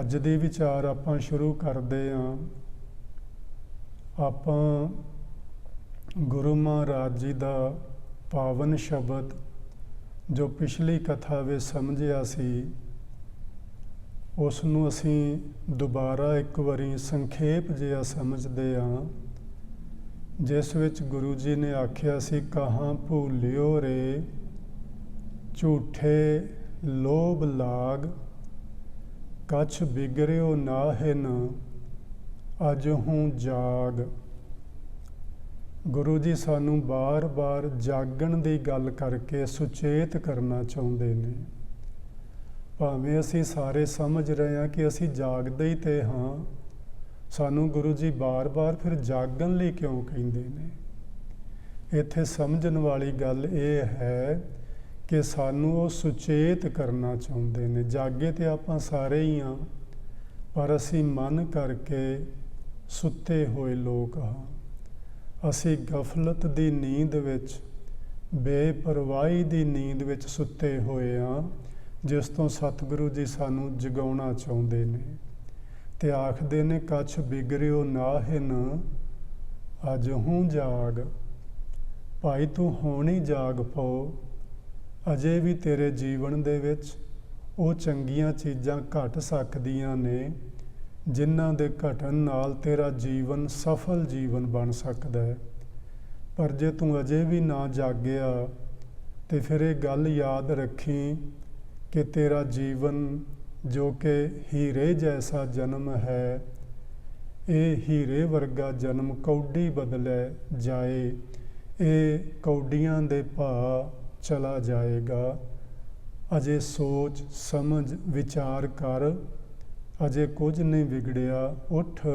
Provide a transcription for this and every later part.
ਅੱਜ ਦੀ ਵਿਚਾਰ ਆਪਾਂ ਸ਼ੁਰੂ ਕਰਦੇ ਹਾਂ। ਆਪਾਂ ਗੁਰੂ ਮਹਾਰਾਜ ਜੀ ਦਾ ਪਾਵਨ ਸ਼ਬਦ ਜੋ ਪਿਛਲੀ ਕਥਾ ਵਿੱਚ ਸਮਝਿਆ ਸੀ ਉਸ ਨੂੰ ਅਸੀਂ ਦੁਬਾਰਾ ਇੱਕ ਵਾਰੀ ਸੰਖੇਪ ਜਿਹਾ ਸਮਝਦੇ ਹਾਂ, ਜਿਸ ਵਿੱਚ ਗੁਰੂ ਜੀ ਨੇ ਆਖਿਆ ਸੀ, ਕਹਾਂ ਭੂਲਿਓ ਰੇ, ਝੂਠੇ ਲੋਭ ਲਾਗ ਕਛ ਬਿਗਰਿਓ ਨਾਹਿਨ, ਅਜ ਹੂੰ ਜਾਗ। ਗੁਰੂ ਜੀ ਸਾਨੂੰ ਬਾਰ-ਬਾਰ ਜਾਗਣ ਦੀ ਗੱਲ ਕਰਕੇ ਸੁਚੇਤ ਕਰਨਾ ਚਾਹੁੰਦੇ ਨੇ। ਭਾਵੇਂ ਅਸੀਂ ਸਾਰੇ ਸਮਝ ਰਹੇ ਹਾਂ ਕਿ ਅਸੀਂ ਜਾਗਦੇ ਹੀ ਤੇ ਹਾਂ, ਸਾਨੂੰ ਗੁਰੂ ਜੀ ਬਾਰ-ਬਾਰ ਫਿਰ ਜਾਗਣ ਲਈ ਕਿਉਂ ਕਹਿੰਦੇ ਨੇ? ਇੱਥੇ ਸਮਝਣ ਵਾਲੀ ਗੱਲ ਇਹ ਹੈ ਕਿ ਸਾਨੂੰ ਉਹ ਸੁਚੇਤ ਕਰਨਾ ਚਾਹੁੰਦੇ ਨੇ। ਜਾਗੇ ਤੇ ਆਪਾਂ ਸਾਰੇ ਹੀ ਆ, ਪਰ ਅਸੀਂ ਮਨ ਕਰਕੇ ਸੁੱਤੇ ਹੋਏ ਲੋਕ ਹਾਂ। ਅਸੀਂ ਗਫਲਤ ਦੀ ਨੀਂਦ ਵਿੱਚ, ਬੇਪਰਵਾਹੀ ਦੀ ਨੀਂਦ ਵਿੱਚ ਸੁੱਤੇ ਹੋਏ ਆ, ਜਿਸ ਤੋਂ ਸਤਿਗੁਰੂ ਜੀ ਸਾਨੂੰ ਜਗਾਉਣਾ ਚਾਹੁੰਦੇ ਨੇ। ਤੇ ਆਖਦੇ ਨੇ, ਕੱਛ ਬਿਗਰਿਓ ਨਾਹਿਨ, ਅਜ ਹੂੰ ਜਾਗ। ਭਾਈ ਤੂੰ ਹੋਣੀ ਜਾਗ ਪਓ ਅਜੇ ਵੀ ਤੇਰੇ ਜੀਵਨ ਦੇ ਵਿੱਚ ਉਹ ਚੰਗੀਆਂ ਚੀਜ਼ਾਂ ਘਟ ਸਕਦੀਆਂ ਨੇ, ਜਿਨ੍ਹਾਂ ਦੇ ਘਟਣ ਨਾਲ ਤੇਰਾ ਜੀਵਨ ਸਫਲ ਜੀਵਨ ਬਣ ਸਕਦਾ ਹੈ। ਪਰ ਜੇ ਤੂੰ ਅਜੇ ਵੀ ਨਾ ਜਾਗਿਆ, ਤੇ ਫਿਰ ਇਹ ਗੱਲ ਯਾਦ ਰੱਖੀ ਕਿ ਤੇਰਾ ਜੀਵਨ ਜੋ ਕਿ ਹੀਰੇ ਜੈਸਾ ਜਨਮ ਹੈ, ਇਹ ਹੀਰੇ ਵਰਗਾ ਜਨਮ ਕੌਡੀ ਬਦਲੇ ਜਾਏ। ਇਹ ਕੌਡੀਆਂ ਦੇ ਭਾ ਚਲਾ ਜਾਏਗਾ। ਅਜੇ ਸੋਚ, ਸਮਝ, ਵਿਚਾਰ ਕਰ। ਅਜੇ ਕੁਝ ਨਹੀਂ ਵਿਗੜਿਆ। ਉੱਠ,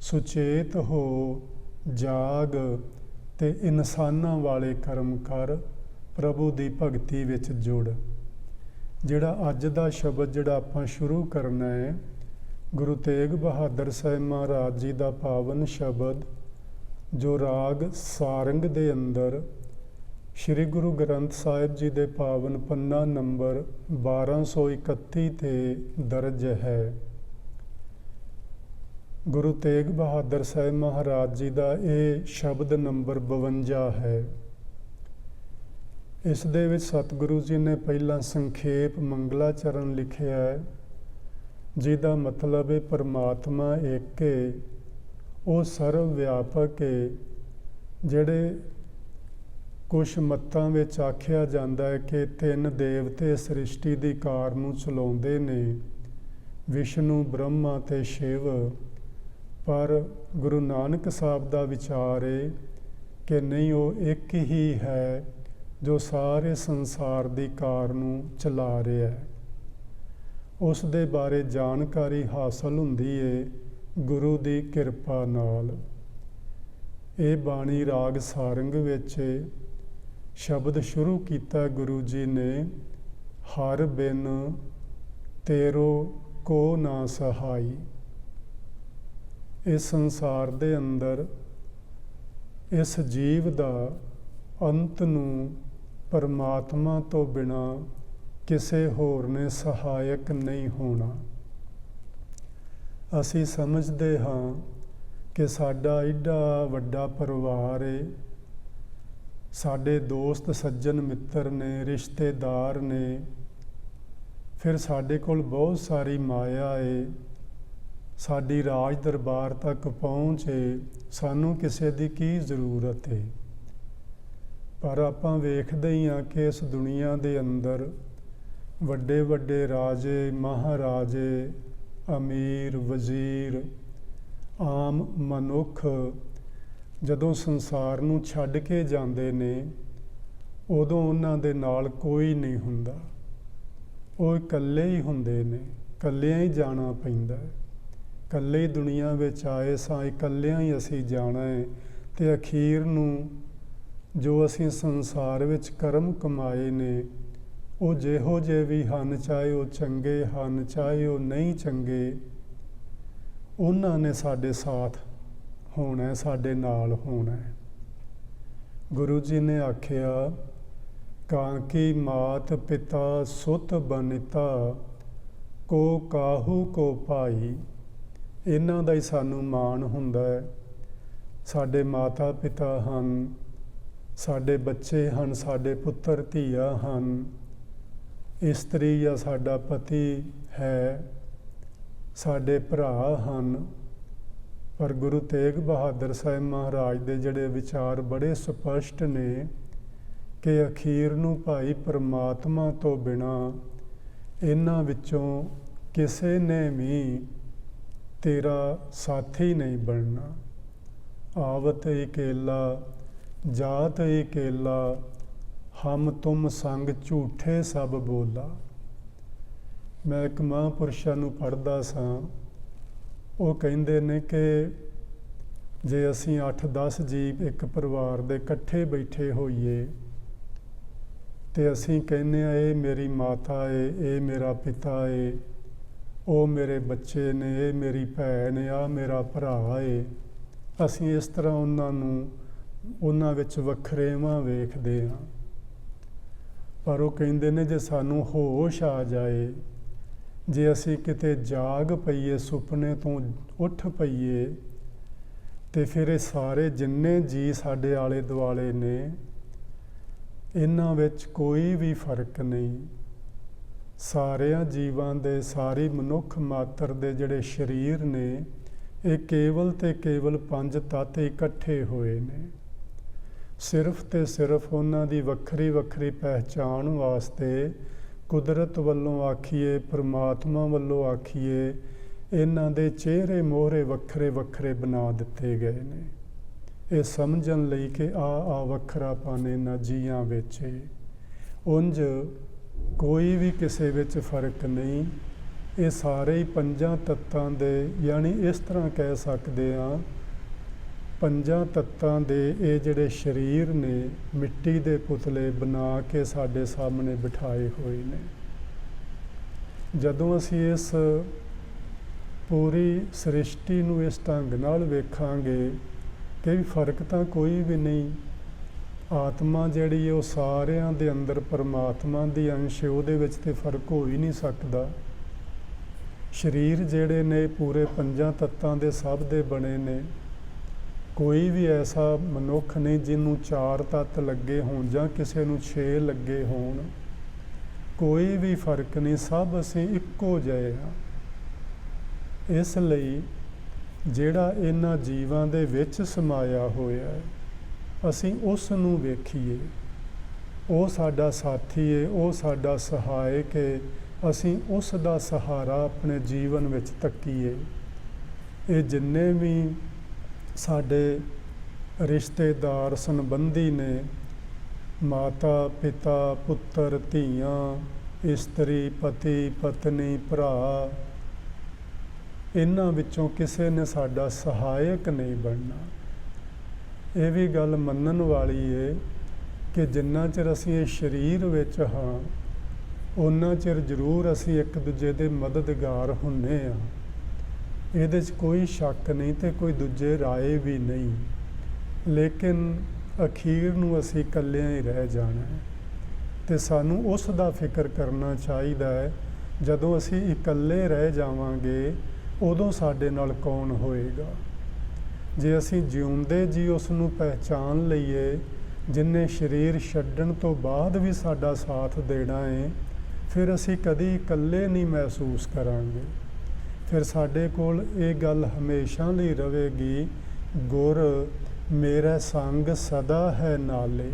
ਸੁਚੇਤ ਹੋ, ਜਾਗ ਤੇ ਇਨਸਾਨਾਂ ਵਾਲੇ ਕਰਮ ਕਰ। ਪ੍ਰਭੂ ਦੀ ਭਗਤੀ ਵਿੱਚ ਜੁੜ। ਜਿਹੜਾ ਅੱਜ ਦਾ ਸ਼ਬਦ ਜਿਹੜਾ ਆਪਾਂ ਸ਼ੁਰੂ ਕਰਨਾ ਹੈ, ਗੁਰੂ ਤੇਗ ਬਹਾਦਰ ਸਾਹਿਬ ਮਹਾਰਾਜ ਜੀ ਦਾ ਪਾਵਨ ਸ਼ਬਦ, ਜੋ ਰਾਗ ਸਾਰੰਗ ਦੇ ਅੰਦਰ ਸ੍ਰੀ ਗੁਰੂ ਗ੍ਰੰਥ ਸਾਹਿਬ ਜੀ ਦੇ ਪਾਵਨ ਪੰਨਾ ਨੰਬਰ 1231 ਤੇ ਦਰਜ ਹੈ। ਗੁਰੂ ਤੇਗ ਬਹਾਦਰ ਸਾਹਿਬ ਮਹਾਰਾਜ ਜੀ ਦਾ ਇਹ ਸ਼ਬਦ ਨੰਬਰ 52 ਹੈ। ਇਸ ਦੇ ਵਿੱਚ ਸਤਿਗੁਰੂ ਜੀ ਨੇ ਪਹਿਲਾਂ ਸੰਖੇਪ ਮੰਗਲਾਚਰਨ ਲਿਖਿਆ ਹੈ, ਜਿਹਦਾ ਮਤਲਬ ਹੈ ਪਰਮਾਤਮਾ ਇੱਕ ਹੈ ਉਹ ਸਰਵ ਵਿਆਪਕ ਹੈ ਜਿਹੜੇ ਕੁਝ ਮੱਤਾਂ ਵਿੱਚ ਆਖਿਆ ਜਾਂਦਾ ਹੈ ਕਿ ਤਿੰਨ ਦੇਵਤੇ ਸ੍ਰਿਸ਼ਟੀ ਦੀ ਕਾਰ ਨੂੰ ਚਲਾਉਂਦੇ ਨੇ, ਵਿਸ਼ਨੂੰ, ਬ੍ਰਹਮਾ ਤੇ ਸ਼ਿਵ। ਪਰ ਗੁਰੂ ਨਾਨਕ ਸਾਹਿਬ ਦਾ ਵਿਚਾਰ ਹੈ ਕਿ ਨਹੀਂ, ਉਹ ਇੱਕ ਹੀ ਹੈ ਜੋ ਸਾਰੇ ਸੰਸਾਰ ਦੀ ਕਾਰ ਨੂੰ ਚਲਾ ਰਿਹਾ ਹੈ। ਉਸ ਦੇ ਬਾਰੇ ਜਾਣਕਾਰੀ ਹਾਸਲ ਹੁੰਦੀ ਏ ਗੁਰੂ ਦੀ ਕਿਰਪਾ ਨਾਲ। ਇਹ ਬਾਣੀ ਰਾਗ ਸਾਰੰਗ ਵਿੱਚ ਸ਼ਬਦ ਸ਼ੁਰੂ ਕੀਤਾ ਗੁਰੂ ਜੀ ਨੇ, ਹਰ ਬਿਨ ਤੇਰੋ ਕੋ ਨਾ ਸਹਾਈ। ਇਸ ਸੰਸਾਰ ਦੇ ਅੰਦਰ ਇਸ ਜੀਵ ਦਾ ਅੰਤ ਨੂੰ ਪਰਮਾਤਮਾ ਤੋਂ ਬਿਨਾ ਕਿਸੇ ਹੋਰ ਨੇ ਸਹਾਇਕ ਨਹੀਂ ਹੋਣਾ। ਅਸੀਂ ਸਮਝਦੇ ਹਾਂ ਕਿ ਸਾਡਾ ਏਡਾ ਵੱਡਾ ਪਰਿਵਾਰ ਏ ਸਾਡੇ ਦੋਸਤ ਸੱਜਣ ਮਿੱਤਰ ਨੇ, ਰਿਸ਼ਤੇਦਾਰ ਨੇ, ਫਿਰ ਸਾਡੇ ਕੋਲ ਬਹੁਤ ਸਾਰੀ ਮਾਇਆ ਏ। ਸਾਡੀ ਰਾਜ ਦਰਬਾਰ ਤੱਕ ਪਹੁੰਚੇ ਸਾਨੂੰ ਕਿਸੇ ਦੀ ਕੀ ਜ਼ਰੂਰਤ ਏ? ਪਰ ਆਪਾਂ ਵੇਖਦੇ ਹੀ ਆ ਕਿ ਇਸ ਦੁਨੀਆ ਦੇ ਅੰਦਰ ਵੱਡੇ ਵੱਡੇ ਰਾਜੇ, ਮਹਾਰਾਜੇ, ਅਮੀਰ, ਵਜ਼ੀਰ, ਆਮ ਮਨੁੱਖ ਜਦੋਂ ਸੰਸਾਰ ਨੂੰ ਛੱਡ ਕੇ ਜਾਂਦੇ ਨੇ, ਉਦੋਂ ਉਹਨਾਂ ਦੇ ਨਾਲ ਕੋਈ ਨਹੀਂ ਹੁੰਦਾ। ਉਹ ਇਕੱਲੇ ਹੀ ਹੁੰਦੇ ਨੇ, ਇਕੱਲਿਆਂ ਹੀ ਜਾਣਾ ਪੈਂਦਾ ਹੈ। ਇਕੱਲੇ ਹੀ ਦੁਨੀਆ ਵਿੱਚ ਆਏ ਸਾਂ, ਇਕੱਲਿਆਂ ਹੀ ਅਸੀਂ ਜਾਣਾ ਹੈ। ਤੇ ਅਖੀਰ ਨੂੰ ਜੋ ਅਸੀਂ ਸੰਸਾਰ ਵਿੱਚ ਕਰਮ ਕਮਾਏ ਨੇ, ਉਹ ਜਿਹੋ ਜੇ ਵੀ ਹਨ, ਚਾਹੇ ਉਹ ਚੰਗੇ ਹਨ, ਚਾਹੇ ਉਹ ਨਹੀਂ ਚੰਗੇ, ਉਹਨਾਂ ਨੇ ਸਾਡੇ ਸਾਥ ਹੋਣਾ ਸਾਡੇ ਨਾਲ ਹੋਣਾ ਗੁਰੂ ਜੀ ਨੇ ਆਖਿਆ ਕਾਂਕੀ ਮਾਤ ਪਿਤਾ ਸੁਤ ਬਨਿਤਾ, ਕੋ ਕਾਹੂ ਕੋ ਭਾਈ? ਇਹਨਾਂ ਦਾ ਹੀ ਸਾਨੂੰ ਮਾਣ ਹੁੰਦਾ ਹੈ। ਸਾਡੇ ਮਾਤਾ ਪਿਤਾ ਹਨ, ਸਾਡੇ ਬੱਚੇ ਹਨ, ਸਾਡੇ ਪੁੱਤਰ, ਧੀਆ ਹਨ। ਇਸਤਰੀ ਜਾਂ ਸਾਡਾ ਪਤੀ ਹੈ, ਸਾਡੇ ਭਰਾ ਹਨ। ਪਰ ਗੁਰੂ ਤੇਗ ਬਹਾਦਰ ਸਾਹਿਬ ਮਹਾਰਾਜ ਦੇ ਜਿਹੜੇ ਵਿਚਾਰ ਬੜੇ ਸਪਸ਼ਟ ਨੇ ਕਿ ਅਖੀਰ ਨੂੰ ਭਾਈ ਪਰਮਾਤਮਾ ਤੋਂ ਬਿਨਾ ਇਹਨਾਂ ਵਿੱਚੋਂ ਕਿਸੇ ਨੇ ਵੀ ਤੇਰਾ ਸਾਥੀ ਨਹੀਂ ਬਣਨਾ। ਆਵਤ ਇਕੇਲਾ ਜਾਤ ਇਕੇਲਾ ਹਮ ਤੁਮ ਸੰਗ ਝੂਠੇ ਸਭ ਬੋਲਾ। ਮੈਂ ਇੱਕ ਮਹਾਂਪੁਰਸ਼ਾਂ ਨੂੰ ਪੜ੍ਹਦਾ ਸਾਂ ਉਹ ਕਹਿੰਦੇ ਨੇ ਕਿ ਜੇ ਅਸੀਂ 8-10 ਜੀਵ ਇੱਕ ਪਰਿਵਾਰ ਦੇ ਇਕੱਠੇ ਬੈਠੇ ਹੋਈਏ, ਤੇ ਅਸੀਂ ਕਹਿੰਦੇ ਆ ਇਹ ਮੇਰੀ ਮਾਤਾ ਏ, ਇਹ ਮੇਰਾ ਪਿਤਾ ਏ, ਉਹ ਮੇਰੇ ਬੱਚੇ ਨੇ, ਇਹ ਮੇਰੀ ਭੈਣ ਆ ਮੇਰਾ ਭਰਾ ਏ, ਅਸੀਂ ਇਸ ਤਰ੍ਹਾਂ ਉਹਨਾਂ ਨੂੰ, ਉਹਨਾਂ ਵਿੱਚ ਵੱਖਰੇਵਾਂ ਵੇਖਦੇ ਹਾਂ। ਪਰ ਉਹ ਕਹਿੰਦੇ ਨੇ, ਜੇ ਸਾਨੂੰ ਹੋਸ਼ ਆ ਜਾਏ ਜੇ ਅਸੀਂ ਕਿਤੇ ਜਾਗ ਪਈਏ, ਸੁਪਨੇ ਤੋਂ ਉੱਠ ਪਈਏ, ਤੇ ਫਿਰ ਇਹ ਸਾਰੇ ਜਿੰਨੇ ਜੀ ਸਾਡੇ ਆਲੇ ਦੁਆਲੇ ਨੇ, ਇਹਨਾਂ ਵਿੱਚ ਕੋਈ ਵੀ ਫ਼ਰਕ ਨਹੀਂ। ਸਾਰਿਆਂ ਜੀਵਾਂ ਦੇ, ਸਾਰੀ ਮਨੁੱਖ ਮਾਤਰ ਦੇ ਜਿਹੜੇ ਸਰੀਰ ਨੇ, ਇਹ ਕੇਵਲ ਤੇ ਕੇਵਲ ਪੰਜ ਤੱਤ ਇਕੱਠੇ ਹੋਏ ਨੇ। ਸਿਰਫ ਤੇ ਸਿਰਫ ਉਹਨਾਂ ਦੀ ਵੱਖਰੀ ਵੱਖਰੀ ਪਹਿਚਾਣ ਵਾਸਤੇ ਕੁਦਰਤ ਵੱਲੋਂ ਆਖੀਏ, ਪ੍ਰਮਾਤਮਾ ਵੱਲੋਂ ਆਖੀਏ, ਇਹਨਾਂ ਦੇ ਚਿਹਰੇ ਮੋਹਰੇ ਵੱਖਰੇ ਵੱਖਰੇ ਬਣਾ ਦਿੱਤੇ ਗਏ ਨੇ। ਇਹ ਸਮਝਣ ਲਈ ਕਿ ਆ ਆ ਵੱਖਰਾਪਨ ਇਹਨਾਂ ਜੀਆਂ ਵਿੱਚ। ਏ ਉੰਜ ਕੋਈ ਵੀ ਕਿਸੇ ਵਿੱਚ ਫ਼ਰਕ ਨਹੀਂ। ਇਹ ਸਾਰੇ ਹੀ ਪੰਜਾਂ ਤੱਤਾਂ ਦੇ ਯਾਨੀ ਇਸ ਤਰ੍ਹਾਂ ਕਹਿ ਸਕਦੇ ਆ ਪੰਜਾਂ ਤੱਤਾਂ ਦੇ ਇਹ ਜਿਹੜੇ ਸਰੀਰ ਨੇ, ਮਿੱਟੀ ਦੇ ਪੁਤਲੇ ਬਣਾ ਕੇ ਸਾਡੇ ਸਾਹਮਣੇ ਬਿਠਾਏ ਹੋਏ ਨੇ। ਜਦੋਂ ਅਸੀਂ ਇਸ ਪੂਰੀ ਸ੍ਰਿਸ਼ਟੀ ਨੂੰ ਇਸ ਢੰਗ ਨਾਲ ਵੇਖਾਂਗੇ ਕਿ ਵੀ ਫ਼ਰਕ ਤਾਂ ਕੋਈ ਵੀ ਨਹੀਂ, ਆਤਮਾ ਜਿਹੜੀ ਉਹ ਸਾਰਿਆਂ ਦੇ ਅੰਦਰ ਪਰਮਾਤਮਾ ਦੀ ਅੰਸ਼ ਹੈ, ਉਹਦੇ ਵਿੱਚ ਤੇ ਫ਼ਰਕ ਹੋ ਹੀ ਨਹੀਂ ਸਕਦਾ। ਸਰੀਰ ਜਿਹੜੇ ਨੇ, ਪੂਰੇ ਪੰਜਾਂ ਤੱਤਾਂ ਦੇ ਸਭ ਦੇ ਬਣੇ ਨੇ। ਕੋਈ ਵੀ ਐਸਾ ਮਨੁੱਖ ਨਹੀਂ ਜਿਹਨੂੰ ਚਾਰ ਤੱਤ ਲੱਗੇ ਹੋਣ ਜਾਂ ਕਿਸੇ ਨੂੰ ਛੇ ਲੱਗੇ ਹੋਣ। ਕੋਈ ਵੀ ਫ਼ਰਕ ਨਹੀਂ, ਸਭ ਅਸੀਂ ਇੱਕੋ ਜਿਹੇ ਹਾਂ। ਇਸ ਲਈ ਜਿਹੜਾ ਇਹਨਾਂ ਜੀਵਾਂ ਦੇ ਵਿੱਚ ਸਮਾਇਆ ਹੋਇਆ ਹੈ, ਅਸੀਂ ਉਸ ਨੂੰ ਵੇਖੀਏ। ਉਹ ਸਾਡਾ ਸਾਥੀ ਹੈ ਉਹ ਸਾਡਾ ਸਹਾਇਕ ਹੈ ਅਸੀਂ ਉਸ ਦਾ ਸਹਾਰਾ ਆਪਣੇ ਜੀਵਨ ਵਿੱਚ ਤੱਕੀਏ। ਇਹ ਜਿੰਨੇ ਵੀ ਸਾਡੇ ਰਿਸ਼ਤੇਦਾਰ ਸੰਬੰਧੀ ਨੇ ਮਾਤਾ, ਪਿਤਾ, ਪੁੱਤਰ, ਧੀਆਂ, ਇਸਤਰੀ, ਪਤੀ, ਪਤਨੀ, ਭਰਾ, ਇਹਨਾਂ ਵਿੱਚੋਂ ਕਿਸੇ ਨੇ ਸਾਡਾ ਸਹਾਇਕ ਨਹੀਂ ਬਣਨਾ। ਇਹ ਵੀ ਗੱਲ ਮੰਨਣ ਵਾਲੀ ਏ ਕਿ ਜਿੰਨਾ ਚਿਰ ਅਸੀਂ ਇਹ ਸਰੀਰ ਵਿੱਚ ਹਾਂ ਉਹਨਾਂ ਚਿਰ ਜ਼ਰੂਰ ਅਸੀਂ ਇੱਕ ਦੂਜੇ ਦੇ ਮਦਦਗਾਰ ਹੁੰਨੇ ਆ। ਇਹਦੇ 'ਚ ਕੋਈ ਸ਼ੱਕ ਨਹੀਂ ਤੇ ਕੋਈ ਦੂਜੇ ਰਾਏ ਵੀ ਨਹੀਂ। ਲੇਕਿਨ ਅਖੀਰ ਨੂੰ ਅਸੀਂ ਇਕੱਲਿਆਂ ਹੀ ਰਹਿ ਜਾਣਾ ਹੈ ਤੇ ਸਾਨੂੰ ਉਸ ਦਾ ਫਿਕਰ ਕਰਨਾ ਚਾਹੀਦਾ ਹੈ, ਜਦੋਂ ਅਸੀਂ ਇਕੱਲੇ ਰਹਿ ਜਾਵਾਂਗੇ, ਉਦੋਂ ਸਾਡੇ ਨਾਲ ਕੌਣ ਹੋਏਗਾ? ਜੇ ਅਸੀਂ ਜਿਉਂਦੇ ਜੀ ਉਸ ਨੂੰ ਪਹਿਚਾਨ ਲਈਏ, ਜਿਨੇ ਸਰੀਰ ਛੱਡਣ ਤੋਂ ਬਾਅਦ ਵੀ ਸਾਡਾ ਸਾਥ ਦੇਣਾ ਹੈ ਫਿਰ ਅਸੀਂ ਕਦੀ ਇਕੱਲੇ ਨਹੀਂ ਮਹਿਸੂਸ ਕਰਾਂਗੇ। ਫਿਰ ਸਾਡੇ ਕੋਲ ਇਹ ਗੱਲ ਹਮੇਸ਼ਾ ਲਈ ਰਹੇਗੀ, ਗੁਰ ਮੇਰਾ ਸੰਗ ਸਦਾ ਹੈ ਨਾਲੇ।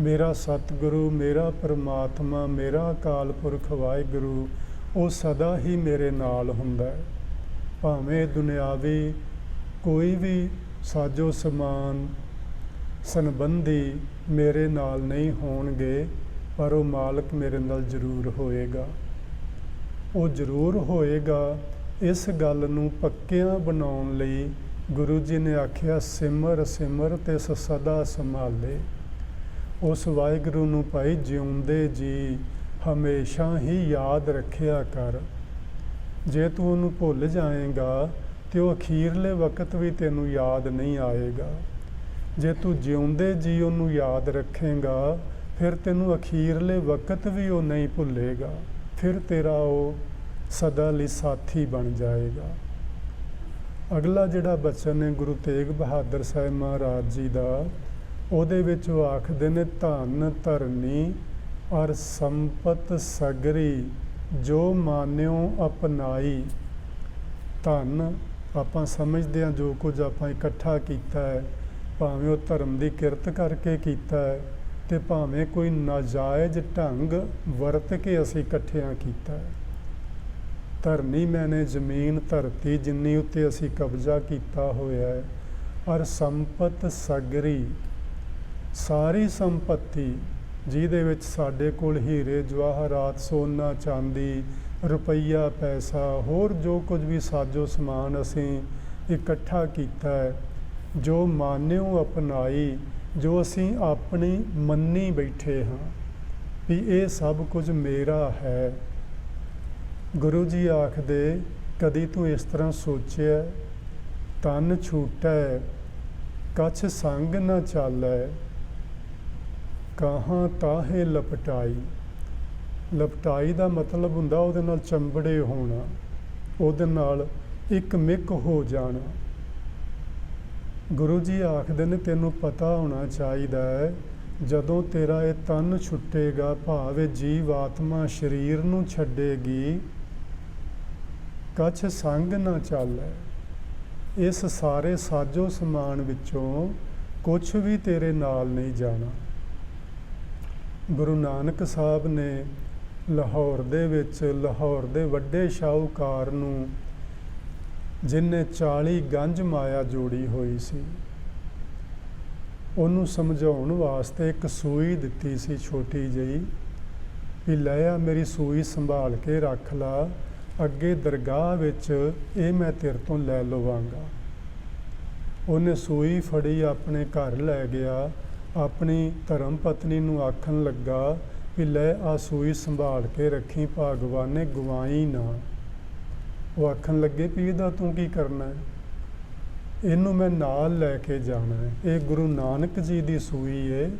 ਮੇਰਾ ਸਤਿਗੁਰੂ, ਮੇਰਾ ਪਰਮਾਤਮਾ, ਮੇਰਾ ਅਕਾਲ ਪੁਰਖ ਵਾਹਿਗੁਰੂ, ਉਹ ਸਦਾ ਹੀ ਮੇਰੇ ਨਾਲ ਹੁੰਦਾ ਹੈ। ਭਾਵੇਂ ਦੁਨਿਆਵੀ ਕੋਈ ਵੀ ਸਾਜੋ ਸਮਾਨ ਸੰਬੰਧੀ ਮੇਰੇ ਨਾਲ ਨਹੀਂ ਹੋਣਗੇ, ਪਰ ਉਹ ਮਾਲਕ ਮੇਰੇ ਨਾਲ ਜ਼ਰੂਰ ਹੋਏਗਾ। ਉਹ ਜ਼ਰੂਰ ਹੋਏਗਾ। ਇਸ ਗੱਲ ਨੂੰ ਪੱਕਿਆਂ ਬਣਾਉਣ ਲਈ ਗੁਰੂ ਜੀ ਨੇ ਆਖਿਆ, ਸਿਮਰ ਸਿਮਰ ਤੇ ਸਦਾ ਸੰਭਾਲੇ। ਉਸ ਵਾਹਿਗੁਰੂ ਨੂੰ ਭਾਈ ਜਿਉਂਦੇ ਜੀ, ਹਮੇਸ਼ਾ ਹੀ ਯਾਦ ਰੱਖਿਆ ਕਰ। ਜੇ ਤੂੰ ਉਹਨੂੰ ਭੁੱਲ ਜਾਏਗਾ, ਤੇ ਉਹ ਅਖੀਰਲੇ ਵਕਤ ਵੀ ਤੈਨੂੰ ਯਾਦ ਨਹੀਂ ਆਏਗਾ। ਜੇ ਤੂੰ ਜਿਉਂਦੇ ਜੀ ਉਹਨੂੰ ਯਾਦ ਰੱਖੇਗਾ, ਫਿਰ ਤੈਨੂੰ ਅਖੀਰਲੇ ਵਕਤ ਵੀ ਉਹ ਨਹੀਂ ਭੁੱਲੇਗਾ। ਫਿਰ ਤੇਰਾ ਉਹ ਸਦਾ ਲਈ ਸਾਥੀ ਬਣ ਜਾਏਗਾ। ਅਗਲਾ ਜਿਹੜਾ ਬਚਨ ਹੈ ਗੁਰੂ ਤੇਗ ਬਹਾਦਰ ਸਾਹਿਬ ਮਹਾਰਾਜ ਜੀ ਦਾ, ਉਹਦੇ ਵਿੱਚ ਉਹ ਆਖਦੇ ਨੇ, ਧਨ ਧਰਨੀ ਔਰ ਸੰਪਤ ਸਗਰੀ, ਜੋ ਮਾਨਿਓ ਅਪਨਾਈ। ਧਨ ਆਪਾਂ ਸਮਝਦੇ ਹਾਂ ਜੋ ਕੁਝ ਆਪਾਂ ਇਕੱਠਾ ਕੀਤਾ ਹੈ, ਭਾਵੇਂ ਉਹ ਧਰਮ ਦੀ ਕਿਰਤ ਕਰਕੇ ਕੀਤਾ ਹੈ ਤੇ ਭਾਵੇਂ ਕੋਈ ਨਾਜਾਇਜ਼ ਢੰਗ ਵਰਤ ਕੇ ਅਸੀਂ ਇਕੱਠਿਆਂ ਕੀਤਾ ਧਰਨੀ ਮੈਨੇ ਜ਼ਮੀਨ ਧਰਤੀ ਜਿੰਨੀ ਉੱਤੇ ਅਸੀਂ ਕਬਜ਼ਾ ਕੀਤਾ ਹੋਇਆ ਹੈ ਔਰ ਸੰਪਤ ਸਗਰੀ, ਸਾਰੀ ਸੰਪਤੀ ਜਿਹਦੇ ਵਿੱਚ ਸਾਡੇ ਕੋਲ ਹੀਰੇ, ਜਵਾਹਰਾਤ, ਸੋਨਾ, ਚਾਂਦੀ, ਰੁਪਈਆ, ਪੈਸਾ, ਹੋਰ ਜੋ ਕੁਝ ਵੀ ਸਾਜੋ ਸਮਾਨ ਅਸੀਂ ਇਕੱਠਾ ਕੀਤਾ ਹੈ, ਜੋ ਮਾਨਿਓ ਅਪਣਾਈ ਜੋ ਅਸੀਂ ਆਪਣੀ ਮੰਨੀ ਬੈਠੇ ਹਾਂ ਵੀ ਇਹ ਸਭ ਕੁਝ ਮੇਰਾ ਹੈ। ਗੁਰੂ ਜੀ ਆਖਦੇ, ਕਦੀ ਤੂੰ ਇਸ ਤਰ੍ਹਾਂ ਸੋਚਿਆ? ਤਨ ਛੂਟੈ, ਕਛ ਸੰਗ ਨਾ ਚਾਲੈ। ਕਹਾਂ ਤਾਹੇ ਲਪਟਾਈ? ਲਪਟਾਈ ਦਾ ਮਤਲਬ ਹੁੰਦਾ ਉਹਦੇ ਨਾਲ ਚੰਬੜੇ ਹੋਣਾ, ਉਹਦੇ ਨਾਲ ਇੱਕ ਮਿੱਕ ਹੋ ਜਾਣਾ। ਗੁਰੂ ਜੀ ਆਖਦੇ ਨੇ, ਤੈਨੂੰ ਪਤਾ ਹੋਣਾ ਚਾਹੀਦਾ ਹੈ, ਜਦੋਂ ਤੇਰਾ ਇਹ ਤਨ ਛੁੱਟੇਗਾ, ਭਾਵੇਂ ਜੀਵ ਆਤਮਾ ਸਰੀਰ ਨੂੰ ਛੱਡੇਗੀ, ਕਛ ਸੰਗ ਨਾ ਚਾਲੈ ਇਸ ਸਾਰੇ ਸਾਜੋ ਸਮਾਨ ਵਿੱਚੋਂ ਕੁਝ ਵੀ ਤੇਰੇ ਨਾਲ ਨਹੀਂ ਜਾਣਾ। ਗੁਰੂ ਨਾਨਕ ਸਾਹਿਬ ਨੇ ਲਾਹੌਰ ਦੇ ਵਿੱਚ ਲਾਹੌਰ ਦੇ ਵੱਡੇ ਸ਼ਾਹੂਕਾਰ ਨੂੰ ਜਿਨਨੇ 40 ਗੰਜ ਮਾਇਆ ਜੋੜੀ ਹੋਈ ਸੀ, ਉਹਨੂੰ ਸਮਝਾਉਣ ਵਾਸਤੇ ਇੱਕ ਸੂਈ ਦਿੱਤੀ ਸੀ ਛੋਟੀ ਜਿਹੀ ਵੀ ਲੈ ਆ ਮੇਰੀ ਸੂਈ ਸੰਭਾਲ ਕੇ ਰੱਖ ਲਾ, ਅੱਗੇ ਦਰਗਾਹ ਵਿੱਚ ਇਹ ਮੈਂ ਤੇਰੇ ਤੋਂ ਲੈ ਲਵਾਂਗਾ। ਉਹਨੇ ਸੂਈ ਫੜੀ, ਆਪਣੇ ਘਰ ਲੈ ਗਿਆ, ਆਪਣੀ ਧਰਮ ਪਤਨੀ ਨੂੰ ਆਖਣ ਲੱਗਾ ਵੀ ਲੈ ਆ ਸੂਈ ਸੰਭਾਲ ਕੇ ਰੱਖੀ, ਭਗਵਾਨ ਨੇ ਗਵਾਈ ਨਾ। ਉਹ ਆਖਣ ਲੱਗੇ ਵੀ ਇਹਦਾ ਤੂੰ ਕੀ ਕਰਨਾ ਹੈ? ਇਹਨੂੰ ਮੈਂ ਨਾਲ ਲੈ ਕੇ ਜਾਣਾ ਹੈ। ਇਹ ਗੁਰੂ ਨਾਨਕ ਜੀ ਦੀ ਸੂਈ ਏ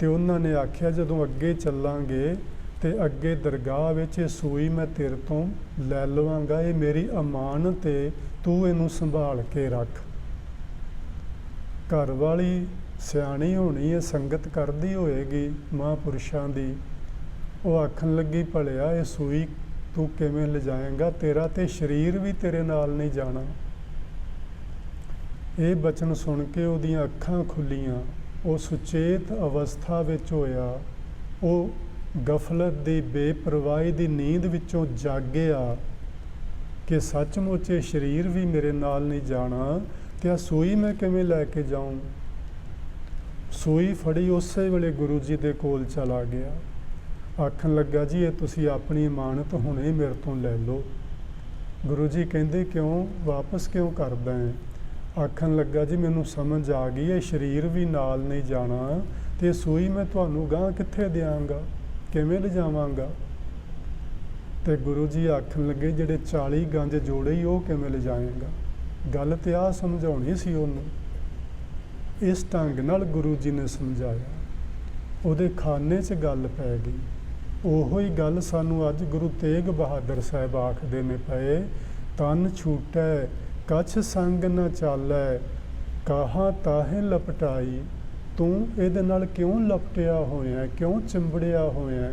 ਤੇ ਉਹਨਾਂ ਨੇ ਆਖਿਆ, ਜਦੋਂ ਅੱਗੇ ਚੱਲਾਂਗੇ ਤੇ ਅੱਗੇ ਦਰਗਾਹ ਵਿੱਚ ਇਹ ਸੂਈ ਮੈਂ ਤੇਰੇ ਤੋਂ ਲੈ ਲਵਾਂਗਾ। ਇਹ ਮੇਰੀ ਅਮਾਨਤ ਏ ਤੂੰ ਇਹਨੂੰ ਸੰਭਾਲ ਕੇ ਰੱਖ। ਘਰ ਵਾਲੀ ਸਿਆਣੀ ਹੋਣੀ ਹੈ ਸੰਗਤ ਕਰਦੀ ਹੋਏਗੀ ਮਹਾਂਪੁਰਸ਼ਾਂ ਦੀ। ਉਹ ਆਖਣ ਲੱਗੀ, ਭਲਿਆ, ਇਹ ਸੂਈ ਤੂੰ ਕਿਵੇਂ ਲਿਜਾਏਂਗਾ? ਤੇਰਾ ਤੇ ਸਰੀਰ ਵੀ ਤੇਰੇ ਨਾਲ ਨਹੀਂ ਜਾਣਾ। ਇਹ ਬਚਨ ਸੁਣ ਕੇ ਉਹਦੀਆਂ ਅੱਖਾਂ ਖੁੱਲੀਆਂ। ਉਹ ਸੁਚੇਤ ਅਵਸਥਾ ਵਿੱਚ ਹੋਇਆ। ਉਹ ਗਫਲਤ ਦੀ, ਬੇਪਰਵਾਹੀ ਦੀ ਨੀਂਦ ਵਿੱਚੋਂ ਜਾਗਿਆ ਕਿ ਸੱਚਮੁੱਚ ਇਹ ਸਰੀਰ ਵੀ ਮੇਰੇ ਨਾਲ ਨਹੀਂ ਜਾਣਾ। ਤੇ ਆ ਸੂਈ ਮੈਂ ਕਿਵੇਂ ਲੈ ਕੇ ਜਾਊਂ? ਸੂਈ ਫੜੀ ਉਸੇ ਵੇਲੇ ਗੁਰੂ ਜੀ ਦੇ ਕੋਲ ਚਲਾ ਗਿਆ। ਆਖਣ ਲੱਗਾ, ਜੀ, ਇਹ ਤੁਸੀਂ ਆਪਣੀ ਇਮਾਨਤ ਹੁਣੇ ਮੇਰੇ ਤੋਂ ਲੈ ਲਓ। ਗੁਰੂ ਜੀ ਕਹਿੰਦੇ, ਕਿਉਂ? ਵਾਪਸ ਕਿਉਂ ਕਰਦਾ ਹੈ? ਆਖਣ ਲੱਗਾ, ਜੀ, ਮੈਨੂੰ ਸਮਝ ਆ ਗਈ, ਇਹ ਸਰੀਰ ਵੀ ਨਾਲ ਨਹੀਂ ਜਾਣਾ ਤੇ ਸੂਈ ਮੈਂ ਤੁਹਾਨੂੰ ਗਾਂ ਕਿੱਥੇ ਦਿਆਂਗਾ? ਕਿਵੇਂ ਲਿਜਾਵਾਂਗਾ? ਤੇ ਗੁਰੂ ਜੀ ਆਖਣ ਲੱਗੇ, ਜਿਹੜੇ 40 ਗੰਜ ਜੋੜੇ ਉਹ ਕਿਵੇਂ ਲਿਜਾਏਗਾ? ਗੱਲ ਤੇ ਆ ਸਮਝਾਉਣੀ ਸੀ ਉਹਨੂੰ। ਇਸ ਢੰਗ ਨਾਲ ਗੁਰੂ ਜੀ ਨੇ ਸਮਝਾਇਆ। ਉਹਦੇ ਖਾਨੇ 'ਚ ਗੱਲ ਪੈ ਗਈ। ਉਹੋ ਹੀ ਗੱਲ ਸਾਨੂੰ ਅੱਜ ਗੁਰੂ ਤੇਗ ਬਹਾਦਰ ਸਾਹਿਬ ਆਖਦੇ ਨੇ ਪਏ, ਤਨ ਛੂਟੈ, ਕਛ ਸੰਗ ਨ ਚਾਲੈ, ਕਹਾ ਤਾਹੇ ਲਪਟਾਈ? ਤੂੰ ਇਹਦੇ ਨਾਲ ਕਿਉਂ ਲਪਟਿਆ ਹੋਇਆ ਕਿਉਂ ਚਿੰਬੜਿਆ ਹੋਇਆ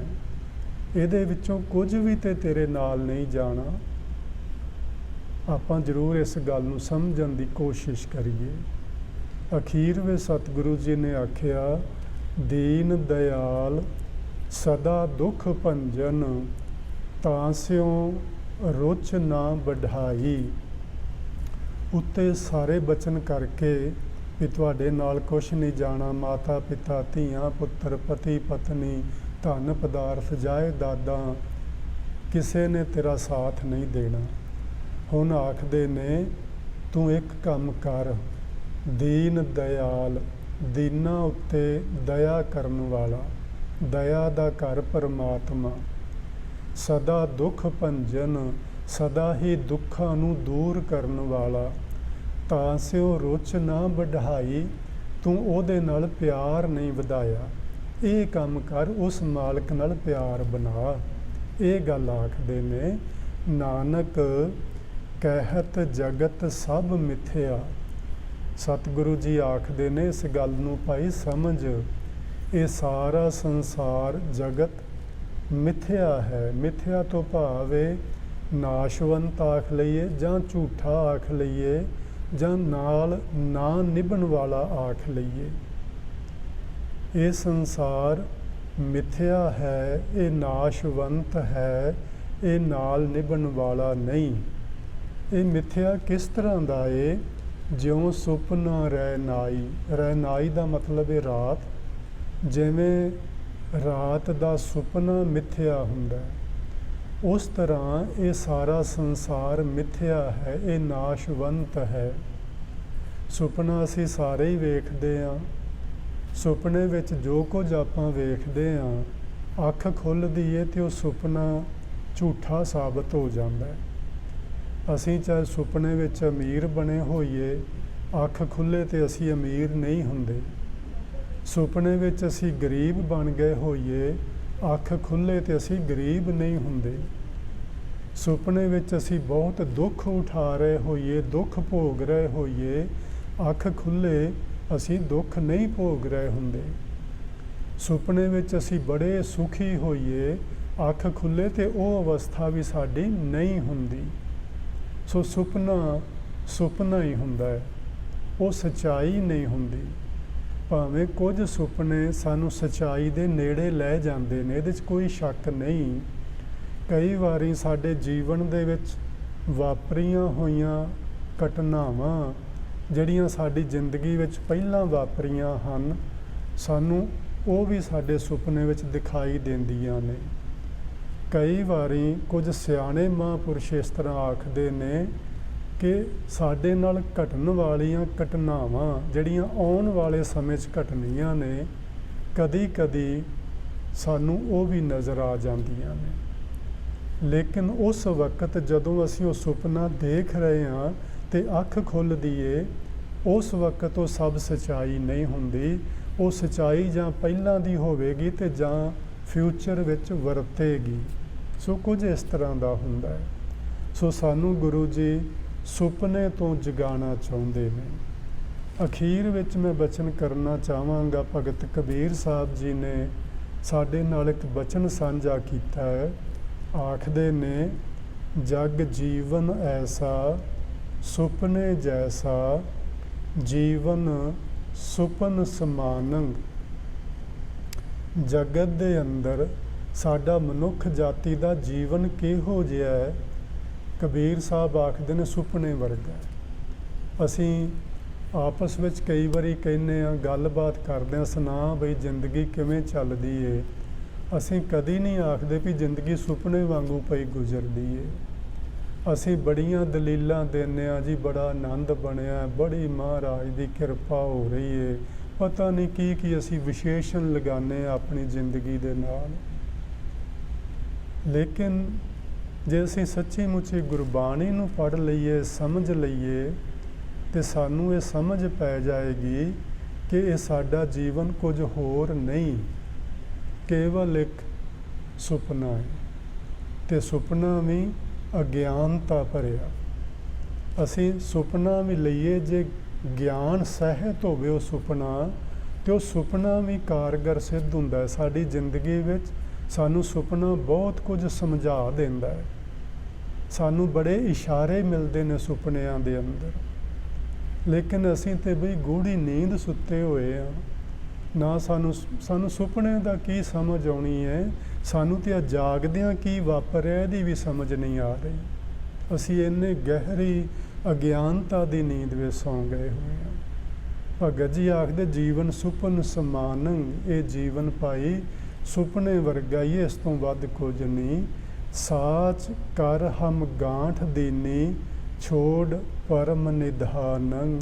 ਇਹਦੇ ਵਿੱਚੋਂ ਕੁਝ ਵੀ ਤੇ ਤੇਰੇ ਨਾਲ ਨਹੀਂ ਜਾਣਾ। ਆਪਾਂ ਜ਼ਰੂਰ ਇਸ ਗੱਲ ਨੂੰ ਸਮਝਣ ਦੀ ਕੋਸ਼ਿਸ਼ ਕਰੀਏ। ਅਖੀਰ ਵਿੱਚ ਸਤਿਗੁਰੂ ਜੀ ਨੇ ਆਖਿਆ, ਦੀਨ ਦਿਆਲ ਸਦਾ ਦੁਖ ਭੰਜਨ, ਤਾਂ ਸਿਉ ਰੁਚ ਨਾ ਵਢਾਈ। ਉੱਤੇ ਸਾਰੇ ਬਚਨ ਕਰਕੇ ਵੀ ਤੁਹਾਡੇ ਨਾਲ ਕੁਛ ਨਹੀਂ ਜਾਣਾ ਮਾਤਾ ਪਿਤਾ ਧੀਆਂ, ਪੁੱਤਰ, ਪਤੀ, ਪਤਨੀ, ਧਨ ਪਦਾਰਥ ਜਾਏ ਦਾਦਾ, ਕਿਸੇ ਨੇ ਤੇਰਾ ਸਾਥ ਨਹੀਂ ਦੇਣਾ। ਹੁਣ ਆਖਦੇ ਨੇ, ਤੂੰ ਇੱਕ ਕੰਮ ਕਰ, ਦੀਨ ਦਿਆਲ ਦੀਨਾ ਉੱਤੇ ਦਇਆ ਕਰਨ ਵਾਲਾ। ਦਇਆ ਦਾ ਘਰ ਪਰਮਾਤਮਾ। ਸਦਾ ਦੁੱਖ ਭੰਜਨ, ਸਦਾ ਹੀ ਦੁੱਖਾਂ ਨੂੰ ਦੂਰ ਕਰਨ ਵਾਲਾ। ਤਾਂ ਸਿਓ ਰੁਚ ਨਾ ਵਢਾਈ, ਤੂੰ ਉਹਦੇ ਨਾਲ ਪਿਆਰ ਨਹੀਂ ਵਧਾਇਆ। ਇਹ ਕੰਮ ਕਰ, ਉਸ ਮਾਲਕ ਨਾਲ ਪਿਆਰ ਬਣਾ। ਇਹ ਗੱਲ ਆਖਦੇ ਨੇ, ਨਾਨਕ, ਕਹਿਤ ਜਗਤ ਸਭ ਮਿਥਿਆ। ਸਤਿਗੁਰੂ ਜੀ ਆਖਦੇ ਨੇ, ਇਸ ਗੱਲ ਨੂੰ ਭਾਈ ਸਮਝ। ਇਹ ਸਾਰਾ ਸੰਸਾਰ ਜਗਤ ਮਿਥਿਆ ਹੈ। ਮਿਥਿਆ ਤੋਂ ਭਾਵ ਨਾਸ਼ਵੰਤ ਆਖ ਲਈਏ ਜਾਂ ਝੂਠਾ ਆਖ ਲਈਏ ਜਾਂ ਨਾਲ ਨਾ ਨਿਭਣ ਵਾਲਾ ਆਖ ਲਈਏ। ਇਹ ਸੰਸਾਰ ਮਿਥਿਆ ਹੈ, ਇਹ ਨਾਸ਼ਵੰਤ ਹੈ, ਇਹ ਨਾਲ ਨਿਭਣ ਵਾਲਾ ਨਹੀਂ। ਇਹ ਮਿਥਿਆ ਕਿਸ ਤਰ੍ਹਾਂ ਦਾ ਏ? ਜਿਉਂ ਸੁਪਨਾ ਰਹਿ ਨਾਈ। ਦਾ ਮਤਲਬ ਹੈ ਰਾਤ। ਜਿਵੇਂ ਰਾਤ ਦਾ ਸੁਪਨਾ ਮਿੱਥਿਆ ਹੁੰਦਾ ਹੈ, ਉਸ ਤਰ੍ਹਾਂ ਇਹ ਸਾਰਾ ਸੰਸਾਰ ਮਿਥਿਆ ਹੈ, ਇਹ ਨਾਸ਼ਵੰਤ ਹੈ। ਸੁਪਨਾ ਅਸੀਂ ਸਾਰੇ ਹੀ ਵੇਖਦੇ ਹਾਂ। ਸੁਪਨੇ ਵਿੱਚ ਜੋ ਕੁਝ ਆਪਾਂ ਵੇਖਦੇ ਹਾਂ, ਅੱਖ ਖੁੱਲਦੀ ਏ ਤੇ ਉਹ ਸੁਪਨਾ ਝੂਠਾ ਸਾਬਤ ਹੋ ਜਾਂਦਾ ਹੈ। ਅਸੀਂ ਚਾਹੇ ਸੁਪਨੇ ਵਿੱਚ ਅਮੀਰ ਬਣੇ ਹੋਈਏ, ਅੱਖ ਖੁੱਲੇ ਤੇ ਅਸੀਂ ਅਮੀਰ ਨਹੀਂ ਹੁੰਦੇ। ਸੁਪਨੇ ਵਿੱਚ ਅਸੀਂ ਗਰੀਬ ਬਣ ਗਏ ਹੋਈਏ, ਅੱਖ ਖੁੱਲੇ ਤੇ ਅਸੀਂ ਗਰੀਬ ਨਹੀਂ ਹੁੰਦੇ। ਸੁਪਨੇ ਵਿੱਚ ਅਸੀਂ ਬਹੁਤ ਦੁੱਖ ਉਠਾ ਰਹੇ ਹੋਈਏ, ਦੁੱਖ ਭੋਗ ਰਹੇ ਹੋਈਏ, ਅੱਖ ਖੁੱਲੇ ਅਸੀਂ ਦੁੱਖ ਨਹੀਂ ਭੋਗ ਰਹੇ ਹੁੰਦੇ। ਸੁਪਨੇ ਵਿੱਚ ਅਸੀਂ ਬੜੇ ਸੁਖੀ ਹੋਈਏ, ਅੱਖ ਖੁੱਲੇ ਤੇ ਉਹ ਅਵਸਥਾ ਵੀ ਸਾਡੀ ਨਹੀਂ ਹੁੰਦੀ। ਸੋ ਸੁਪਨਾ ਸੁਪਨਾ ਹੀ ਹੁੰਦਾ ਹੈ, ਉਹ ਸਚਾਈ ਨਹੀਂ ਹੁੰਦੀ। ਭਾਵੇਂ ਕੁਝ ਸੁਪਨੇ ਸਾਨੂੰ ਸਚਾਈ ਦੇ ਨੇੜੇ ਲੈ ਜਾਂਦੇ ਨੇ, ਇਹਦੇ 'ਚ ਕੋਈ ਸ਼ੱਕ ਨਹੀਂ। ਕਈ ਵਾਰੀ ਸਾਡੇ ਜੀਵਨ ਦੇ ਵਿੱਚ ਵਾਪਰੀਆਂ ਹੋਈਆਂ ਘਟਨਾਵਾਂ ਜਿਹੜੀਆਂ ਸਾਡੀ ਜ਼ਿੰਦਗੀ ਵਿੱਚ ਪਹਿਲਾਂ ਵਾਪਰੀਆਂ ਹਨ, ਸਾਨੂੰ ਉਹ ਵੀ ਸਾਡੇ ਸੁਪਨੇ ਵਿੱਚ ਦਿਖਾਈ ਦਿੰਦੀਆਂ ਨੇ। ਕਈ ਵਾਰੀ ਕੁਝ ਸਿਆਣੇ ਮਹਾਂਪੁਰਸ਼ ਇਸ ਤਰ੍ਹਾਂ ਆਖਦੇ ਨੇ ਕਿ ਸਾਡੇ ਨਾਲ ਘਟਣ ਵਾਲੀਆਂ ਘਟਨਾਵਾਂ ਜਿਹੜੀਆਂ ਆਉਣ ਵਾਲੇ ਸਮੇਂ 'ਚ ਘਟਣੀਆਂ ਨੇ, ਕਦੀ-ਕਦੀ ਸਾਨੂੰ ਉਹ ਵੀ ਨਜ਼ਰ ਆ ਜਾਂਦੀਆਂ ਨੇ। ਲੇਕਿਨ ਉਸ ਵਕਤ ਜਦੋਂ ਅਸੀਂ ਉਹ ਸੁਪਨਾ ਦੇਖ ਰਹੇ ਹਾਂ ਤੇ ਅੱਖ ਖੁੱਲਦੀ ਏ ਉਸ ਵਕਤ ਉਹ ਸਭ ਸਚਾਈ ਨਹੀਂ ਹੁੰਦੀ। ਉਹ ਸਚਾਈ ਜਾਂ ਪਹਿਲਾਂ ਦੀ ਹੋਵੇਗੀ ਤੇ ਜਾਂ ਫਿਊਚਰ ਵਿੱਚ ਵਰਤੇਗੀ। ਸੋ ਕੁਝ ਇਸ ਤਰ੍ਹਾਂ ਦਾ ਹੁੰਦਾ ਹੈ। ਸੋ ਸਾਨੂੰ ਗੁਰੂ ਜੀ ਸੁਪਨੇ ਤੋਂ ਜਗਾਉਣਾ ਚਾਹੁੰਦੇ ਨੇ। ਅਖੀਰ ਵਿੱਚ ਮੈਂ ਬਚਨ ਕਰਨਾ ਚਾਹਾਂਗਾ, ਭਗਤ ਕਬੀਰ ਸਾਹਿਬ ਜੀ ਨੇ ਸਾਡੇ ਨਾਲ ਇੱਕ ਬਚਨ ਸਾਂਝਾ ਕੀਤਾ ਹੈ। ਆਖਦੇ ਨੇ, ਜਗ ਜੀਵਨ ਐਸਾ, ਸੁਪਨੇ ਜੈਸਾ, ਜੀਵਨ ਸੁਪਨ ਸਮਾਨੰ। ਜਗਤ ਦੇ ਅੰਦਰ ਸਾਡਾ ਮਨੁੱਖ ਜਾਤੀ ਦਾ ਜੀਵਨ ਕਿਹੋ ਜਿਹਾ ਹੈ? ਕਬੀਰ ਸਾਹਿਬ ਆਖਦੇ ਨੇ, ਸੁਪਨੇ ਵਰਗਾ ਅਸੀਂ ਆਪਸ ਵਿੱਚ ਕਈ ਵਾਰੀ ਕਹਿੰਦੇ ਆ ਗੱਲਬਾਤ ਕਰਦੇ ਆ ਸੁਣਾ ਬਈ ਜ਼ਿੰਦਗੀ ਕਿਵੇਂ ਚੱਲਦੀ ਏ। ਅਸੀਂ ਕਦੀ ਨਹੀਂ ਆਖਦੇ ਵੀ ਜ਼ਿੰਦਗੀ ਸੁਪਨੇ ਵਾਂਗੂ ਪਈ ਗੁਜ਼ਰਦੀ ਏ। ਅਸੀਂ ਬੜੀਆਂ ਦਲੀਲਾਂ ਦਿੰਨੇ ਆ ਜੀ ਬੜਾ ਆਨੰਦ ਬਣਿਆ, ਬੜੀ ਮਹਾਰਾਜ ਦੀ ਕਿਰਪਾ ਹੋ ਰਹੀ ਏ। ਪਤਾ ਨਹੀਂ ਕੀ ਕੀ ਅਸੀਂ ਵਿਸ਼ੇਸ਼ਣ ਲਗਾਉਂਦੇ ਆ ਆਪਣੀ ਜ਼ਿੰਦਗੀ ਦੇ ਨਾਲ। ਲੇਕਿਨ ਜੇ ਅਸੀਂ ਸੱਚੀ ਮੁੱਚੀ ਗੁਰਬਾਣੀ ਨੂੰ ਪੜ੍ਹ ਲਈਏ, ਸਮਝ ਲਈਏ, ਤੇ ਸਾਨੂੰ ਇਹ ਸਮਝ ਪੈ ਜਾਏਗੀ ਕਿ ਇਹ ਸਾਡਾ ਜੀਵਨ ਕੁਝ ਹੋਰ ਨਹੀਂ, ਕੇਵਲ ਇੱਕ ਸੁਪਨਾ ਹੈ। ਤੇ ਸੁਪਨਾ ਵੀ ਅਗਿਆਨਤਾ ਭਰਿਆ। ਅਸੀਂ ਸੁਪਨਾ ਵੀ ਲਈਏ, ਜੇ ਗਿਆਨ ਸਹਿਤ ਹੋਵੇ ਉਹ ਸੁਪਨਾ, ਤੇ ਉਹ ਸੁਪਨਾ ਵੀ ਕਾਰਗਰ ਸਿੱਧ ਹੁੰਦਾ ਹੈ। ਸਾਡੀ ਜ਼ਿੰਦਗੀ ਵਿੱਚ ਸਾਨੂੰ ਸੁਪਨਾ ਬਹੁਤ ਕੁਝ ਸਮਝਾ ਦਿੰਦਾ ਹੈ। ਸਾਨੂੰ ਬੜੇ ਇਸ਼ਾਰੇ ਮਿਲਦੇ ਨੇ ਸੁਪਨਿਆਂ ਦੇ ਅੰਦਰ। ਲੇਕਿਨ ਅਸੀਂ ਤੇ ਬਈ ਗੂੜੀ ਨੀਂਦ ਸੁੱਤੇ ਹੋਏ ਆ। ਨਾ ਸਾਨੂੰ ਸਾਨੂੰ ਸੁਪਨੇ ਦਾ ਕੀ ਸਮਝ ਆਉਣੀ ਹੈ? ਸਾਨੂੰ ਤੇ ਜਾਗਦਿਆਂ ਕੀ ਵਾਪਰਿਆ ਇਹਦੀ ਵੀ ਸਮਝ ਨਹੀਂ ਆ ਰਹੀ। ਅਸੀਂ ਇੰਨੇ ਗਹਿਰੀ ਅਗਿਆਨਤਾ ਦੀ ਨੀਂਦ ਵਿੱਚ ਸੌਂ ਗਏ ਹੋਏ ਆ। ਭਗਤ ਜੀ ਆਖਦੇ, ਜੀਵਨ ਸੁਪਨ ਸਮਾਨੰ, ਇਹ ਜੀਵਨ ਪਾਈ ਸੁਪਨੇ ਵਰਗਾ ਹੀ ਇਸ ਤੋਂ ਵੱਧ ਕੁਝ ਨਹੀਂ। ਸਾਚ ਕਰ ਹਮ ਗਾਂਠ ਦੀਨੀ, ਛੋੜ ਪਰਮ ਨਿਧਾਨੰ।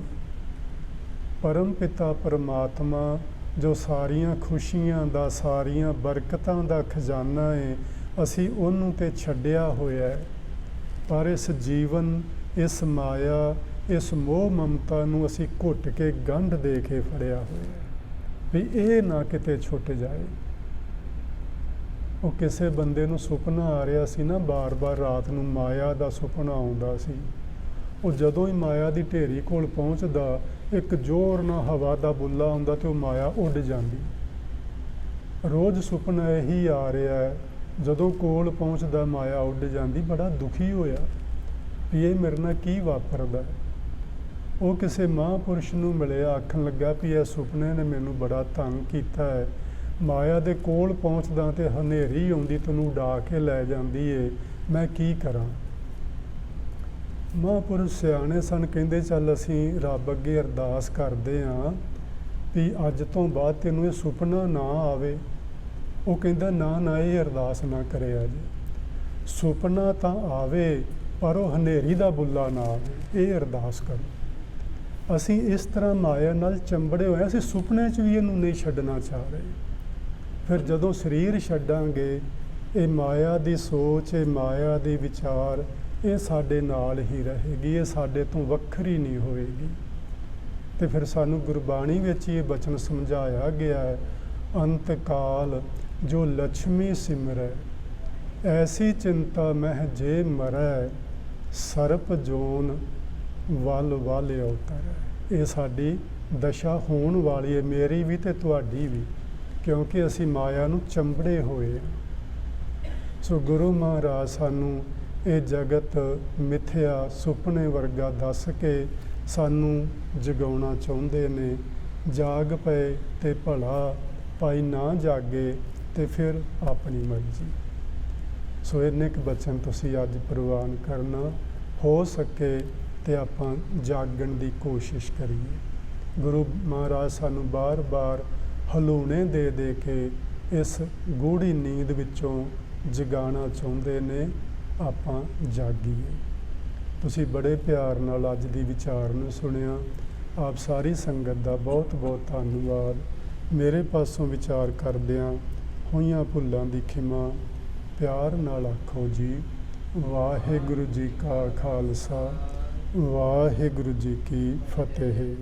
ਪਰਮ ਪਿਤਾ ਪਰਮਾਤਮਾ, ਜੋ ਸਾਰੀਆਂ ਖੁਸ਼ੀਆਂ ਦਾ, ਸਾਰੀਆਂ ਬਰਕਤਾਂ ਦਾ ਖਜ਼ਾਨਾ ਹੈ ਅਸੀਂ ਉਹਨੂੰ ਤੇ ਛੱਡਿਆ ਹੋਇਆ ਹੈ ਪਰ ਇਸ ਜੀਵਨ, ਇਸ ਮਾਇਆ, ਇਸ ਮੋਹ ਮਮਤਾ ਨੂੰ ਅਸੀਂ ਘੁੱਟ ਕੇ ਗੰਢ ਦੇ ਕੇ ਫੜਿਆ ਹੋਇਆ ਵੀ ਇਹ ਨਾ ਕਿਤੇ ਛੁੱਟ ਜਾਏ। ਉਹ ਕਿਸੇ ਬੰਦੇ ਨੂੰ ਸੁਪਨਾ ਆ ਰਿਹਾ ਸੀ ਨਾ, ਬਾਰ-ਬਾਰ ਰਾਤ ਨੂੰ ਮਾਇਆ ਦਾ ਸੁਪਨਾ ਆਉਂਦਾ ਸੀ। ਉਹ ਜਦੋਂ ਹੀ ਮਾਇਆ ਦੀ ਢੇਰੀ ਕੋਲ ਪਹੁੰਚਦਾ, ਇੱਕ ਜ਼ੋਰ ਨਾਲ ਹਵਾ ਦਾ ਬੁੱਲਾ ਹੁੰਦਾ ਤੇ ਉਹ ਮਾਇਆ ਉੱਡ ਜਾਂਦੀ। ਰੋਜ਼ ਸੁਪਨਾ ਇਹੀ ਆ ਰਿਹਾ ਹੈ, ਜਦੋਂ ਕੋਲ ਪਹੁੰਚਦਾ ਮਾਇਆ ਉੱਡ ਜਾਂਦੀ, ਬੜਾ ਦੁਖੀ ਹੋਇਆ ਵੀ ਇਹ ਮੇਰੇ ਨਾਲ ਕੀ ਵਾਪਰਦਾ ਉਹ ਕਿਸੇ ਮਹਾਂਪੁਰਸ਼ ਨੂੰ ਮਿਲਿਆ, ਆਖਣ ਲੱਗਾ ਵੀ ਇਹ ਸੁਪਨੇ ਨੇ ਮੈਨੂੰ ਬੜਾ ਤੰਗ ਕੀਤਾ ਹੈ। ਮਾਇਆ ਦੇ ਕੋਲ ਪਹੁੰਚਦਾ ਤੇ ਹਨੇਰੀ ਆਉਂਦੀ ਤੈਨੂੰ ਉਡਾ ਕੇ ਲੈ ਜਾਂਦੀ ਏ। ਮੈਂ ਕੀ ਕਰਾਂ? ਮਹਾਂਪੁਰਸ਼ ਸਿਆਣੇ ਸਨ ਕਹਿੰਦੇ ਚੱਲ ਅਸੀਂ ਰੱਬ ਅੱਗੇ ਅਰਦਾਸ ਕਰਦੇ ਆਂ ਵੀ ਅੱਜ ਤੋਂ ਬਾਅਦ ਤੈਨੂੰ ਇਹ ਸੁਪਨਾ ਨਾ ਆਵੇ। ਉਹ ਕਹਿੰਦਾ ਨਾ ਨਾ ਇਹ ਅਰਦਾਸ ਨਾ ਕਰਿਆ ਜੀ ਸੁਪਨਾ ਤਾਂ ਆਵੇ ਪਰ ਉਹ ਹਨੇਰੀ ਦਾ ਬੁੱਲਾ ਨਾ ਆਵੇ। ਇਹ ਅਰਦਾਸ ਕਰੋ। ਅਸੀਂ ਇਸ ਤਰ੍ਹਾਂ ਮਾਇਆ ਨਾਲ ਚੰਬੜੇ ਹੋਏ ਹਾਂ, ਅਸੀਂ ਸੁਪਨੇ 'ਚ ਵੀ ਇਹਨੂੰ ਨਹੀਂ ਛੱਡਣਾ ਚਾਹ ਰਹੇ। ਫਿਰ ਜਦੋਂ ਸਰੀਰ ਛੱਡਾਂਗੇ, ਇਹ ਮਾਇਆ ਦੀ ਸੋਚ, ਇਹ ਮਾਇਆ ਦੇ ਵਿਚਾਰ, ਇਹ ਸਾਡੇ ਨਾਲ ਹੀ ਰਹੇਗੀ, ਇਹ ਸਾਡੇ ਤੋਂ ਵੱਖਰੀ ਨਹੀਂ ਹੋਏਗੀ। ਤੇ ਫਿਰ ਸਾਨੂੰ ਗੁਰਬਾਣੀ ਵਿੱਚ ਇਹ ਬਚਨ ਸਮਝਾਇਆ ਗਿਆ ਹੈ, ਅੰਤ ਕਾਲ ਜੋ ਲక్ష్ਮੀ ਸਿਮਰੈ, ਐਸੀ ਚਿੰਤਾ ਮਹਿ ਜੇ ਮਰੈ, ਸਰਪ ਜੋਨ ਵੱਲ ਵੱਲ ਅਵਤਰੈ ਇਹ ਸਾਡੀ ਦਸ਼ਾ ਹੋਣ ਵਾਲੀ ਹੈ, ਮੇਰੀ ਵੀ ਤੇ ਤੁਹਾਡੀ ਵੀ। ਕਿਉਂਕਿ ਅਸੀਂ ਮਾਇਆ ਨੂੰ ਚੰਬੜੇ ਹੋਏ ਹਾਂ। ਸੋ ਗੁਰੂ ਮਹਾਰਾਜ ਸਾਨੂੰ ਇਹ ਜਗਤ ਮਿਥਿਆ, ਸੁਪਨੇ ਵਰਗਾ ਦੱਸ ਕੇ ਸਾਨੂੰ ਜਗਾਉਣਾ ਚਾਹੁੰਦੇ ਨੇ। ਜਾਗ ਪਏ ਤੇ ਭਲਾ, ਭਾਈ ਨਾ ਜਾਗੇ ਤੇ ਫਿਰ ਆਪਣੀ ਮਰਜ਼ੀ। ਸੋ ਇੰਨੇ ਕੁ ਬਚਨ ਤੁਸੀਂ ਅੱਜ ਪ੍ਰਵਾਨ ਕਰਨਾ, ਹੋ ਸਕੇ ਤੇ ਆਪਾਂ ਜਾਗਣ ਦੀ ਕੋਸ਼ਿਸ਼ ਕਰੀਏ। ਗੁਰੂ ਮਹਾਰਾਜ ਸਾਨੂੰ ਬਾਰ-ਬਾਰ ਹਲੂਣੇ ਦੇ ਦੇ ਕੇ ਇਸ ਗੂੜੀ ਨੀਂਦ ਵਿੱਚੋਂ ਜਗਾਉਣਾ ਚਾਹੁੰਦੇ ਨੇ ਆਪਾਂ ਜਾਗੀਏ। ਤੁਸੀਂ ਬੜੇ ਪਿਆਰ ਨਾਲ ਅੱਜ ਦੀ ਵਿਚਾਰ ਨੂੰ ਸੁਣਿਆ। ਆਪ ਸਾਰੀ ਸੰਗਤ ਦਾ ਬਹੁਤ ਬਹੁਤ ਧੰਨਵਾਦ। ਮੇਰੇ ਪਾਸੋਂ ਵਿਚਾਰ ਕਰਦਿਆਂ ਹੋਈਆਂ ਭੁੱਲਾਂ ਦੀ ਖਿਮਾ ਪਿਆਰ ਨਾਲ ਆਖੋ ਜੀ, ਵਾਹਿਗੁਰੂ ਜੀ ਕਾ ਖਾਲਸਾ, ਵਾਹਿਗੁਰੂ ਜੀ ਕੀ ਫਤਿਹ।